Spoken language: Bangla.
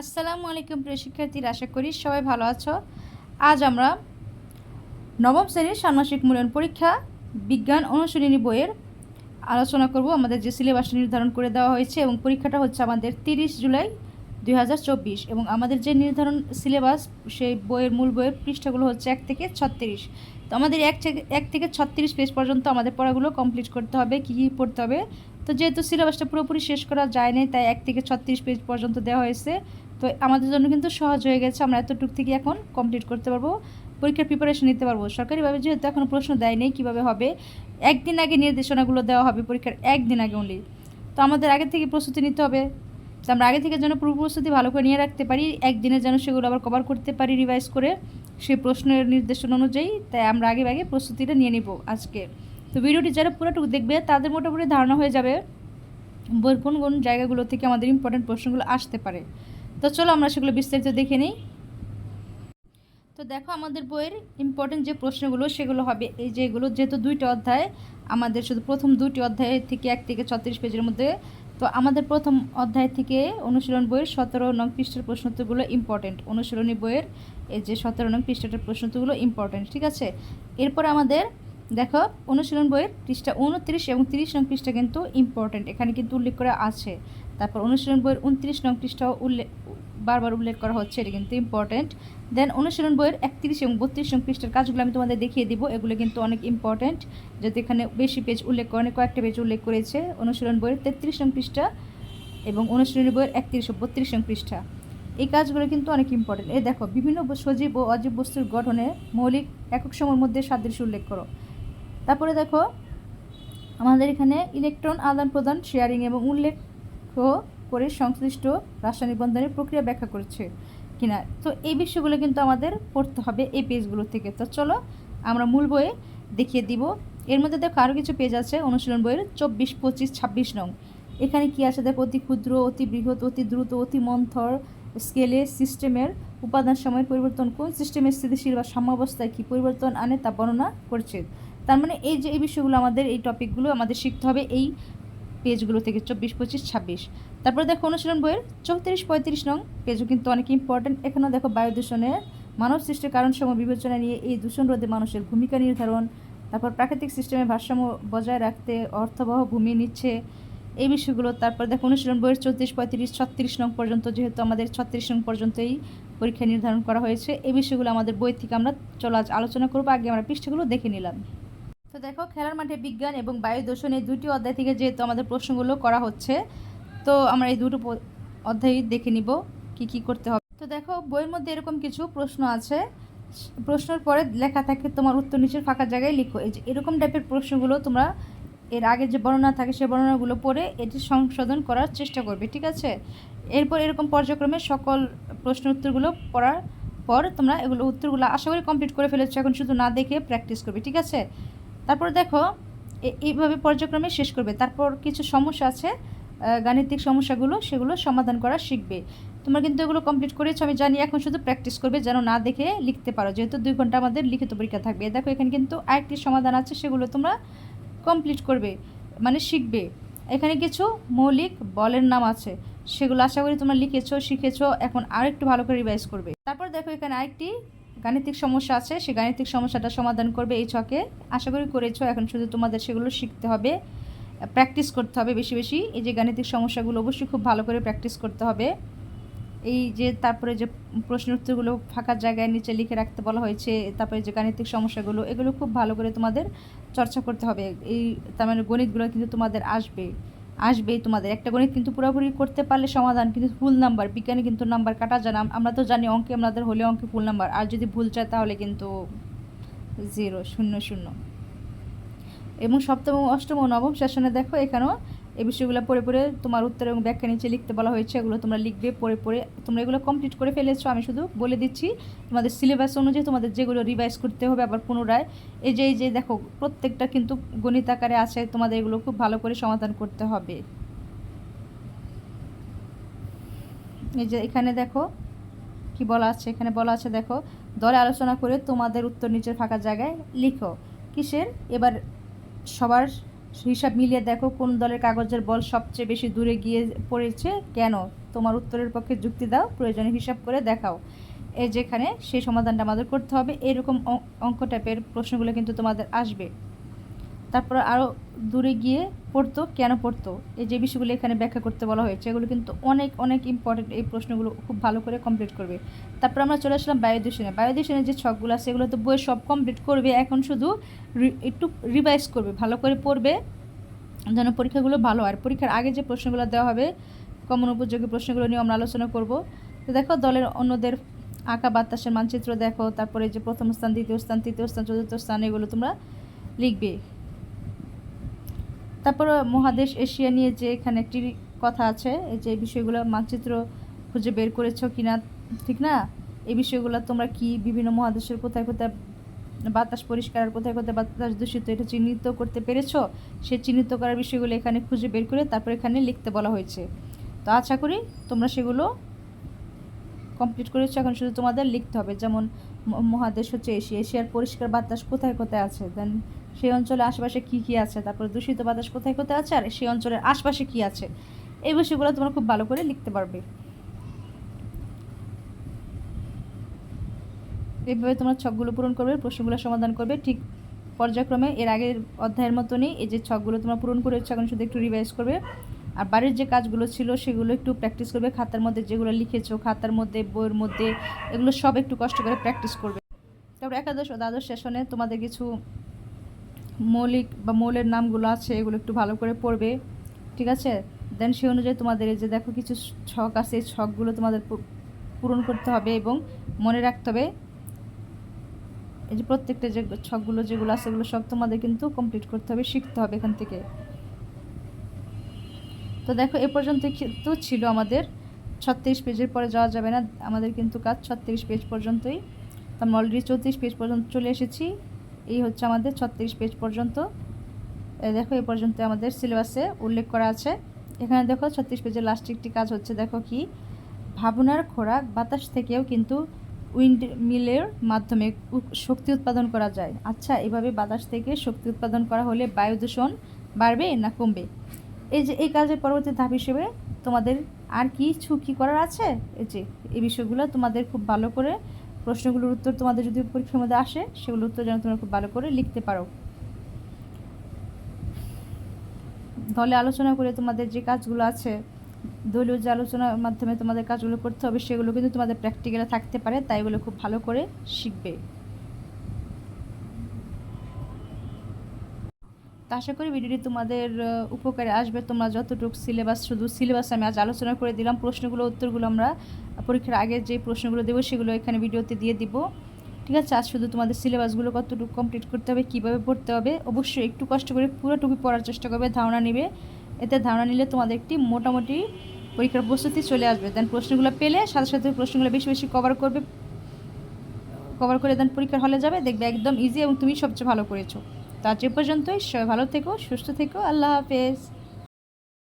আসসালামু আলাইকুম প্রিয় শিক্ষার্থীরা, আশা করি সবাই ভালো আছো। আজ আমরা নবম শ্রেণির ষান্মাসিক মূল্যায়ন পরীক্ষা, বিজ্ঞান অনুশীলনী বইয়ের আলোচনা করব। আমাদের যে সিলেবাসটা নির্ধারণ করে দেওয়া হয়েছে এবং পরীক্ষাটা হচ্ছে আমাদের তিরিশ জুলাই দু হাজার চব্বিশ এবং আমাদের যে নির্ধারণ সিলেবাস সেই বইয়ের মূল বইয়ের পৃষ্ঠাগুলো হচ্ছে এক থেকে ছত্রিশ। তো আমাদের এক থেকে এক থেকে ছত্রিশ পেজ পর্যন্ত আমাদের পড়াগুলো কমপ্লিট করতে হবে, কী কী পড়তে হবে তো যেহেতু সিলেবাসটা পুরোপুরি শেষ করা যায় নাই তাই এক থেকে ছত্রিশ পেজ পর্যন্ত দেওয়া হয়েছে। তো আমাদের জন্য কিন্তু সহজ হয়ে গেছে, আমরা এতটুক থেকে এখন কমপ্লিট করতে পারব, পরীক্ষার প্রিপারেশন নিতে পারব। সরকারিভাবে যেহেতু এখনও প্রশ্ন দেয়নি কীভাবে হবে, একদিন আগে নির্দেশনাগুলো দেওয়া হবে পরীক্ষার একদিন আগে অনলি তো আমাদের আগে থেকে প্রস্তুতি নিতে হবে। তো আমরা আগে থেকে যেন পূর্ব প্রস্তুতি ভালো করে নিয়ে রাখতে পারি, একদিনে যেন সেগুলো আবার কভার করতে পারি রিভাইজ করে, সেই প্রশ্নের নির্দেশনা অনুযায়ী, তাই আমরা আগে আগে প্রস্তুতিটা নিয়ে নিব আজকে। তো ভিডিওটি যারা পুরোটুকু দেখবে, তাদের মোটামুটি ধারণা হয়ে যাবে বইয়ের কোন কোন জায়গাগুলো থেকে আমাদের ইম্পর্টেন্ট প্রশ্নগুলো আসতে পারে। তো চলো আমরা সেগুলো বিস্তারিত দেখে নিই। তো দেখো আমাদের বইয়ের ইম্পর্টেন্ট যে প্রশ্নগুলো, সেগুলো হবে এই যেগুলো যেহেতু দুইটা অধ্যায়, আমাদের শুধু প্রথম দুটি অধ্যায় থেকে এক থেকে ছত্রিশ পেজের মধ্যে, তো আমাদের প্রথম অধ্যায় থেকে অনুশীলন বইয়ের সতেরো নং পৃষ্ঠার প্রশ্নোত্তরগুলো ইম্পর্টেন্ট অনুশীলনী বইয়ের এই যে সতেরো নং পৃষ্ঠাটার প্রশ্নোত্তরগুলো ইম্পর্টেন্ট ঠিক আছে? এরপর আমাদের দেখো, অনুশীলন বইয়ের পৃষ্ঠা উনত্রিশ এবং তিরিশ নং পৃষ্ঠা কিন্তু ইম্পর্টেন্ট এখানে কিন্তু উল্লেখ করা আছে। তারপর অনুশীলন বইয়ের উনত্রিশ নং পৃষ্ঠাও উল্লেখ বারবার উল্লেখ করা হচ্ছে, এটা কিন্তু ইম্পর্টেন্ট দেন অনুশীলন বইয়ের একত্রিশ এবং বত্রিশ নং পৃষ্ঠার কাজগুলো আমি তোমাদের দেখিয়ে দিব, এগুলো কিন্তু অনেক ইম্পর্টেন্ট যেহেতু এখানে বেশি পেজ উল্লেখ করে কয়েকটা পেজ উল্লেখ করেছে, অনুশীলন বইয়ের তেত্রিশ নং পৃষ্ঠা এবং অনুশীলনী বইয়ের একত্রিশ ও বত্রিশ নং পৃষ্ঠা। এই কাজগুলো কিন্তু অনেক ইম্পর্টেন্ট এই দেখো, বিভিন্ন সজীব ও অজীব বস্তুর গঠনে মৌলিক একক সময়ের মধ্যে সাদৃশ্য উল্লেখ করো। তারপরে দেখো, আমাদের এখানে ইলেকট্রন আদান প্রদান শেয়ারিং এবং উল্লেখ করে সংশ্লিষ্ট রাসায়নিক বন্ধনের প্রক্রিয়া ব্যাখ্যা করছে কিনা। তো এই বিষয়গুলো কিন্তু আমাদের পড়তে হবে এই পেজগুলো থেকে। তো চলো আমরা মূল বইয়ে দেখিয়ে দিব। এর মধ্যে দেখো আরও কিছু পেজ আছে, অনুশীলন বইয়ের চব্বিশ, পঁচিশ, ছাব্বিশ নং। এখানে কি আছে দেখো? অতি ক্ষুদ্র, অতি বৃহৎ, অতি দ্রুত, অতি মন্থর স্কেলে সিস্টেমের উপাদান সময়ের পরিবর্তন কোন সিস্টেমের স্থিতিশীল বা সাম্যাবস্থায় কী পরিবর্তন আনে তা বর্ণনা করছে। তার মানে এই যে, এই বিষয়গুলো আমাদের, এই টপিকগুলো আমাদের শিখতে হবে এই পেজগুলো থেকে, চব্বিশ, পঁচিশ, ছাব্বিশ। তারপরে দেখো অনুশীলন বইয়ের চৌত্রিশ, পঁয়ত্রিশ নং পেজও কিন্তু অনেক ইম্পর্টেন্ট এখানেও দেখো বায়ু দূষণের মানব সৃষ্টির কারণ সময় বিবেচনা নিয়ে এই দূষণ রোধে মানুষের ভূমিকা নির্ধারণ, তারপর প্রাকৃতিক সিস্টেমে ভারসাম্য বজায় রাখতে অর্থবহ ভূমি নিচ্ছে। এই বিষয়গুলো, তারপর দেখো অনুশীলন বইয়ের চৌত্রিশ, পঁয়ত্রিশ, ছত্রিশ নং পর্যন্ত, যেহেতু আমাদের ছত্রিশ নং পর্যন্তই পরীক্ষা নির্ধারণ করা হয়েছে, এই বিষয়গুলো আমাদের বই থেকে আমরা চলো আজ আলোচনা করব। আগে আমরা পৃষ্ঠাগুলো দেখে নিলাম। তো দেখো, খেলার মাঠে বিজ্ঞান এবং বায়ু দূষণ এই দুটি অধ্যায় থেকে যেহেতু আমাদের প্রশ্নগুলো করা হচ্ছে, তো আমরা এই দুটো অধ্যায় দেখে নিব কি কি করতে হবে। তো দেখো, বইয়ের মধ্যে এরকম কিছু প্রশ্ন আছে। প্রশ্নের পরে লেখা থাকে, তোমার উত্তর নিচের ফাঁকা জায়গায় লিখো। এই যে এরকম টাইপের প্রশ্নগুলো তোমরা এর আগে যে বর্ণনা থাকে, সে বর্ণনাগুলো পড়ে এটি সংশোধন করার চেষ্টা করবে, ঠিক আছে? এরপর এরকম পর্যায়ক্রমে সকল প্রশ্ন উত্তরগুলো পড়ার পর তোমরা এগুলো উত্তরগুলো আশা করি কমপ্লিট করে ফেলেছো। এখন শুধু না দেখে প্র্যাকটিস করবে, ঠিক আছে? তারপর দেখো এইভাবে পর্যায়ক্রমে শেষ করবে। তারপর কিছু সমস্যা আছে গাণিতিক সমস্যাগুলো, সেগুলো সমাধান করা শিখবে। তোমরা কিন্তু এগুলো কমপ্লিট করেছ, আমি জানি এখন শুধু প্র্যাকটিস করবে, যেন না দেখে লিখতে পারো। যেহেতু দুই ঘণ্টা আমাদের লিখিত পরীক্ষা থাকবে। দেখো, এখানে কিন্তু আরেকটি সমাধান আছে, সেগুলো তোমরা কমপ্লিট করবে মানে শিখবে। এখানে কিছু মৌলিক বলের নাম আছে, সেগুলো আশা করি তোমরা লিখেছো, শিখেছো, এখন আরেকটু ভালো করে রিভাইজ করবে। তারপর দেখো, এখানে আরেকটি গাণিতিক সমস্যা আছে সেই গাণিতিক সমস্যাটা সমাধান করবে এই ছকে। আশা করি করেছ, এখন শুধু তোমাদের সেগুলো শিখতে হবে প্র্যাকটিস করতে হবে বেশি বেশি। এই যে গাণিতিক সমস্যাগুলো অবশ্যই খুব ভালো করে প্র্যাকটিস করতে হবে। এই যে তারপরে যে প্রশ্ন উত্তরগুলো ফাঁকা জায়গায় নিচে লিখে রাখতে বলা হয়েছে, তারপরে যে গাণিতিক সমস্যাগুলো, এগুলো খুব ভালো করে তোমাদের চর্চা করতে হবে। এই তার মানে গণিতগুলো কিন্তু তোমাদের আসবে। আসবেই তোমাদের। একটা গণিত কিন্তু পুরোপুরি করতে পারলে সমাধান, কিন্তু ফুল নাম্বার বিজ্ঞানে কিন্তু নাম্বার কাটা জানা আমরা তো জানি অঙ্কে, আমাদের হলে অঙ্কে ফুল নাম্বার আর যদি ভুল চায় তাহলে কিন্তু জিরো শূন্য শূন্য। এবং সপ্তম অষ্টম ও নবম সেশনে দেখো এখানেও এই বিষয়গুলো পড়ে পড়ে তোমার উত্তর এবং ব্যাখ্যা নিচে লিখতে বলা হয়েছে, এগুলো তোমরা লিখবে, পড়ে পড়ে। তোমরা এগুলো কমপ্লিট করে ফেলেছো, আমি শুধু বলে দিচ্ছি, তোমাদের সিলেবাস অনুযায়ী তোমাদের যেগুলো রিভাইজ করতে হবে আবার পুনরায়, এই যে এই যে দেখো, প্রত্যেকটা কিন্তু গণিত আকারে আছে, তোমাদের এগুলো খুব ভালো করে সমাধান করতে হবে। এই যে এখানে দেখো, কি বলা আছে, এখানে বলা আছে দেখো, দলে আলোচনা করে তোমাদের উত্তর নিচের ফাঁকা জায়গায় লিখো। কিসের? এবার সবার হিসাব মিলিয়ে দেখো কোন দলের কাগজের বল সবচেয়ে বেশি দূরে গিয়ে পড়েছে। কেন? তোমার উত্তরের পক্ষে যুক্তি দাও, প্রয়োজনে হিসাব করে দেখাও। এ যেখানে সেই সমাধানটা আমাদের করতে হবে। এরকম অঙ্ক টাইপের প্রশ্নগুলো কিন্তু তোমাদের আসবে। তারপর আরও দূরে গিয়ে পড়তো, কেন পড়তো? এই যে বিষয়গুলো এখানে ব্যাখ্যা করতে বলা হয়েছে, এগুলো কিন্তু অনেক অনেক ইম্পর্টেন্ট এই প্রশ্নগুলো খুব ভালো করে কমপ্লিট করবে। তারপর আমরা চলে আসলাম বায়ু দূষণে বায়ু দূষণের যে ছকগুলো আছে, এগুলো তো বই সব কমপ্লিট করবে, এখন শুধু একটু রিভাইজ করবে, ভালো করে পড়বে, যেন পরীক্ষাগুলো ভালো আর পরীক্ষার আগে যে প্রশ্নগুলো দেওয়া হবে কমন উপযোগী প্রশ্নগুলো নিয়ে আমরা আলোচনা করব। তো দেখো, দলের অন্যদের আঁকা, বাতাসের মানচিত্র দেখো, তারপরে যে প্রথম স্থান, দ্বিতীয় স্থান, তৃতীয় স্থান, চতুর্থ স্থান, এগুলো তোমরা লিখবে। তারপর মহাদেশ এশিয়া নিয়ে যে এখানে একটি কথা আছে, এই যে বিষয়গুলো মানচিত্র খুঁজে বের করেছ কিনা, ঠিক না? এই বিষয়গুলো তোমরা কি বিভিন্ন মহাদেশের কোথায় কোথায় বাতাস পরিষ্কার আর কোথায় কোথায় বাতাস দূষিত, এটা চিহ্নিত করতে পেরেছ? সে চিহ্নিত করার বিষয়গুলো এখানে খুঁজে বের করে তারপর এখানে লিখতে বলা হয়েছে। তো আশা করি তোমরা সেগুলো কমপ্লিট করেছ, এখন শুধু তোমাদের লিখতে হবে। যেমন মহাদেশ হচ্ছে এশিয়া, এশিয়ার পরিষ্কার বাতাস কোথায় কোথায় আছে? দেন সেই অঞ্চলের আশেপাশে কী কী আছে? তারপরে দূষিত বাতাস কোথায় কোথায় আছে? আর সেই অঞ্চলের আশপাশে কী আছে? এই বিষয়গুলো তোমরা খুব ভালো করে লিখতে পারবে। এইভাবে তোমরা ছকগুলো পূরণ করবে, প্রশ্নগুলো সমাধান করবে। ঠিক পর্যায়ক্রমে এর আগের অধ্যায়ের মতনই এই যে ছকগুলো তোমরা পূরণ করেছ এখন শুধু একটু রিভাইজ করবে। আর বাড়ির যে কাজগুলো ছিল, সেগুলো একটু প্র্যাকটিস করবে। খাতার মধ্যে যেগুলো লিখেছো, খাতার মধ্যে, বইয়ের মধ্যে, এগুলো সব একটু কষ্ট করে প্র্যাকটিস করবে। তারপর একাদশ ও দ্বাদশ সেশনে তোমাদের কিছু মৌলিক বা মৌলের নামগুলো আছে, এগুলো একটু ভালো করে পড়বে, ঠিক আছে? দেন সেই অনুযায়ী তোমাদের এই যে দেখো কিছু ছক আছে, এই ছকগুলো তোমাদের পূরণ করতে হবে এবং মনে রাখতে হবে, এই যে প্রত্যেকটা যে ছকগুলো যেগুলো আছে, এগুলো সব তোমাদের কিন্তু কমপ্লিট করতে হবে, শিখতে হবে এখান থেকে। তো দেখো, এ পর্যন্ত কিন্তু ছিল আমাদের, ছত্রিশ পেজের পরে যাওয়া যাবে না, আমাদের কিন্তু কাজ ছত্রিশ পেজ পর্যন্তই। তো আমরা অলরেডি চৌত্রিশ পেজ পর্যন্ত চলে এসেছি। এই হচ্ছে আমাদের ছত্রিশ পেজ পর্যন্ত। দেখো এই পর্যন্ত আমাদের সিলেবাসে উল্লেখ করা আছে। এখানে দেখো, ছত্রিশ পেজের লাস্টে একটি কাজ হচ্ছে, দেখো কি? ভাবনার খোরাক বাতাস থেকেও কিন্তু উইন্ড মিলের মাধ্যমে শক্তি উৎপাদন করা যায়। আচ্ছা এভাবে বাতাস থেকে শক্তি উৎপাদন করা হলে বায়ু দূষণ বাড়বে না কমবে? এই যে, এই কাজের পরবর্তী ধাপ হিসেবে তোমাদের আর কি কি করার আছে? এই যে, এই বিষয়গুলো তোমাদের খুব ভালো করে প্রশ্নগুলোর উত্তর তোমাদের যদি পরীক্ষার মধ্যে আসে, সেগুলোর উত্তর যেন তোমরা খুব ভালো করে লিখতে পারো। দলে আলোচনা করে তোমাদের যে কাজগুলো আছে, দলীয় যে আলোচনার মাধ্যমে তোমাদের কাজগুলো করতে হবে, সেগুলো কিন্তু তোমাদের প্র্যাকটিক্যালে থাকতে পারে, তাই এগুলো খুব ভালো করে শিখবে। তো আশা করি ভিডিওটি তোমাদের উপকারে আসবে। তোমরা যতটুকু সিলেবাস শুধু সিলেবাস আমি আজ আলোচনা করে দিলাম। প্রশ্নগুলো, উত্তরগুলো আমরা পরীক্ষার আগে যে প্রশ্নগুলো দেবো, সেগুলো এখানে ভিডিওতে দিয়ে দিব। ঠিক আছে, আজ শুধু তোমাদের সিলেবাসগুলো কতটুকু কমপ্লিট করতে হবে, কীভাবে পড়তে হবে, অবশ্যই একটু কষ্ট করে পুরোটুকু পড়ার চেষ্টা করবে, ধারণা নেবে। এতে ধারণা নিলে তোমাদের একটি মোটামুটি পরীক্ষার প্রস্তুতি চলে আসবে। দেন প্রশ্নগুলো পেলে, সাথে সাথে প্রশ্নগুলো বেশি বেশি কভার করবে কভার করে দেন পরীক্ষার হলে যাবে, দেখবে একদম ইজি এবং তুমি সবচেয়ে ভালো করেছ। তো আজ পর্যন্তই। সবাই ভালো থেকো সুস্থ থেকো। আল্লাহ হাফেজ।